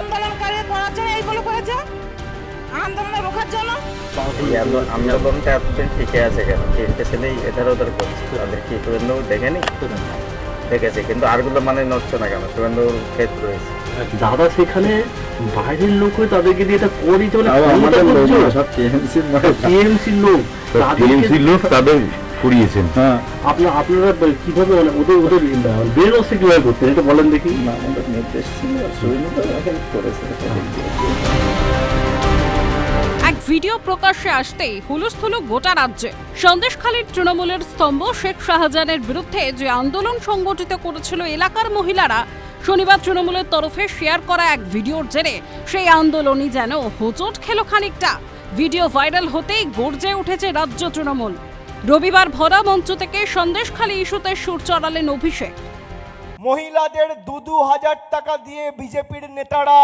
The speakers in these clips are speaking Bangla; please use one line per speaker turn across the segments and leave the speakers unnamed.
আন্দোলনকারী করার জন্য এইগুলো করেছে? আন্দোলনে রোখার জন্য?
আন্দোলনটা এতদিন ঠিকই আছে কেন? তিনটে ছেলেই এধার ওধার করছে। তাদের কি শুভেন্দু দেখেনি দেখেছে কিন্তু আরগুলো মানে নড়ছে না কেন? শুভেন্দুর ক্ষেত রয়েছে
দাদা সেখানে বাইরের লোক হয়ে তাদেরকে দিয়ে এটা করি চলে
আমাদের লোক সব টিএমসির
লোক।
টিএমসির লোক তাদের করিয়েছেন। হ্যাঁ।
আপনার আপনারা কীভাবে মানে ওদের ওদের বেরোচ্ছে কীভাবে করতেন এটা বলেন দেখি।
না আমাদের নির্দেশ ছিল করেছে।
এক ভিডিও প্রকাশ্যে আসতেই হুলস্থুলু গোটা রাজ্যে। সন্দেশখালীর তৃণমূলের স্তম্ভ শেখ শাহজাহানের বিরুদ্ধে যে আন্দোলন সংগঠিত করেছিল এলাকার মহিলারা শনিবার তৃণমূলের তরফে শেয়ার করা এক ভিডিওর জেরে সেই আন্দোলনই যেন হোঁচট খেল খানিকটা। ভিডিও ভাইরাল হতেই গর্জে উঠেছে রাজ্য তৃণমূল। রবিবার ভরা মঞ্চ থেকে সন্দেশখালী ইস্যুতে সুর চড়ালেন অভিষেক।
মহিলাদের দু দু হাজার টাকা দিয়ে বিজেপির নেতারা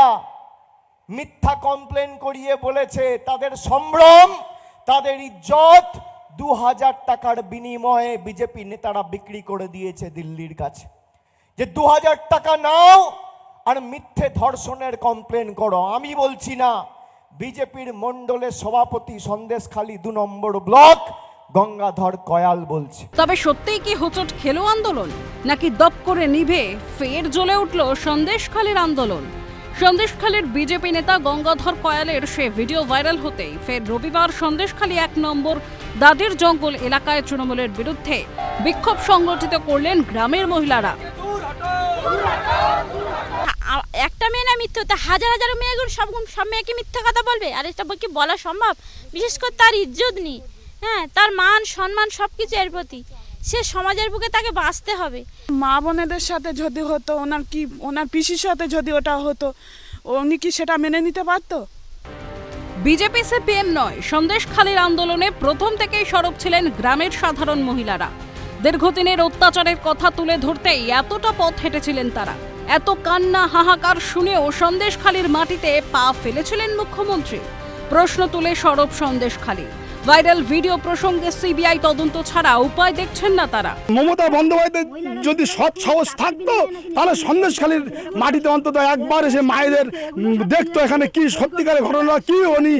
মিথ্যা কমপ্লেন করিয়ে বলেছে, তাদের সম্ভ্রম, তাদের ইজ্জত, দু হাজার টাকার বিনিময়ে বিজেপি নেতারা বিক্রি করে দিয়েছে দিল্লির কাছে। যে দু হাজার টাকা নাও আর মিথ্যে ধর্ষণের কমপ্লেন করো, আমি বলছি না। বিজেপির মণ্ডলের সভাপতি সন্দেশখালী দু নম্বর ব্লক গঙ্গাধর কয়াল বলছে।
তবে সত্যিই কি হোঁচট খেলো আন্দোলন? নাকি দপ করে নিভে ফের জ্বলে উঠল সন্দেশখালীর আন্দোলন? সন্দেশখালীর বিজেপি নেতা গঙ্গাধর কয়ালের সে ভিডিও ভাইরাল হতেই ফের রবিবার সন্দেশখালী এক নম্বর দাদির জঙ্গল এলাকায় তৃণমূলের বিরুদ্ধে বিক্ষোভ সংগঠিত করলেন গ্রামের মহিলারা।
একটা মেয়ে না মিথ্যে তা হাজার হাজার মেয়েগুলো সব সব মেয়েকে মিথ্যা কথা বলবে? আর এটা কি বলা সম্ভব? বিশেষ করে তার ইজ্জত নেই। হ্যাঁ তার মান সম্মান সব কিছু এর প্রতি। সে সমাজের বুকে তাকে বাঁচতে হবে।
মা বোনেদের সাথে যদি হতো ওনার কি ওনার পিসির সাথে যদি ওটা হতো উনি কি সেটা মেনে নিতে পারতো?
বিজেপি সিপিএম নয় সন্দেশখালীর আন্দোলনে প্রথম থেকেই সরব ছিলেন গ্রামের সাধারণ মহিলারা। দীর্ঘদিনের অত্যাচারের কথা তুলে ধরতেই এতটা পথ হেঁটেছিলেন তারা। এত কান্না হাহাকার শুনেও সন্দেশখালীর মাটিতে পা ফেলেছিলেন মুখ্যমন্ত্রী। প্রশ্ন তুলে সরব সন্দেশখালী। ভাইরাল ভিডিও প্রসঙ্গে সিবিআই তদন্ত ছাড়া উপায় দেখছেন না তারা।
মমতা বন্দ্যোপাধ্যায় যদি সৎ সাহস থাকতো তাহলে সন্দেশখালীর মাটিতে অন্তত একবার এসে মায়েদের দেখতো এখানে কি সত্যিকারের ঘটনা কি উনি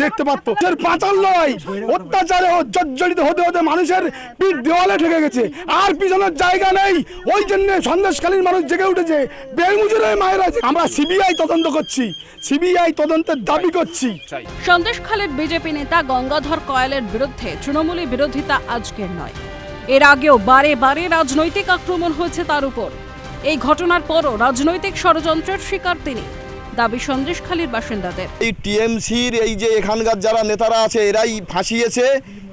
দেখতে পারতো। এর পাঁচাল নয় অত্যাচারে ও জর্জরিত হতে হতে মানুষের পিঠ দেওয়ালে ঠেকে গেছে। আর পিছনের জায়গা নেই। ওই জন্য সন্দেশখালীর মানুষ জেগে উঠেছে। বেলমুজুরের মায়েরা আছে। আমরা সিবিআই তদন্ত করছি। সিবিআই তদন্তের দাবি করছি।
সন্দেশখালীর বিজেপি নেতা গঙ্গাধর কয়ালের বিরুদ্ধে তৃণমূলী বিরোধিতা আজকের নয়। এর আগেও বারে বারে রাজনৈতিক আক্রমণ হয়েছে তার উপর। এই ঘটনার পরও রাজনৈতিক ষড়যন্ত্রের শিকার তিনি। দাবি সন্দেশখালীর বাসিন্দাদের।
এই টিএমসির এই যে এখানকার যারা নেতারা আছে, এরাই ফাঁসিয়েছে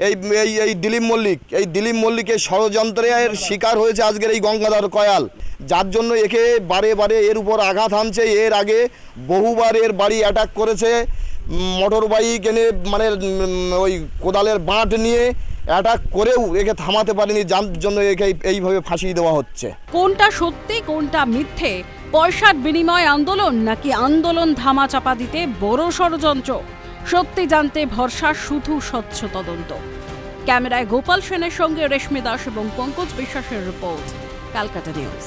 এই এই এই দিলীপ মল্লিক। এই দিলীপ মল্লিকের ষড়যন্ত্রের শিকার হয়েছে আজকের এই গঙ্গাধর কয়াল। যার জন্য একে বারে বারে এর উপর আঘাত হানছে। এর আগে বহুবার এর বাড়ি অ্যাটাক করেছে। মোটর বাইক এনে মানে ওই কোদালের বাঁট নিয়ে অ্যাটাক করেও একে থামাতে পারেনি, যার জন্য একে এইভাবে ফাঁসিয়ে দেওয়া হচ্ছে।
কোনটা সত্যি, কোনটা মিথ্যে? পয়সার বিনিময় আন্দোলন নাকি আন্দোলন ধামাচাপা দিতে বড় ষড়যন্ত্র? সত্যি জানতে ভরসা শুধু স্বচ্ছ তদন্ত। ক্যামেরায় গোপাল সেনের সঙ্গে রেশমি দাস এবং পঙ্কজ বিশ্বাসের রিপোর্ট ক্যালকাটা নিউজ।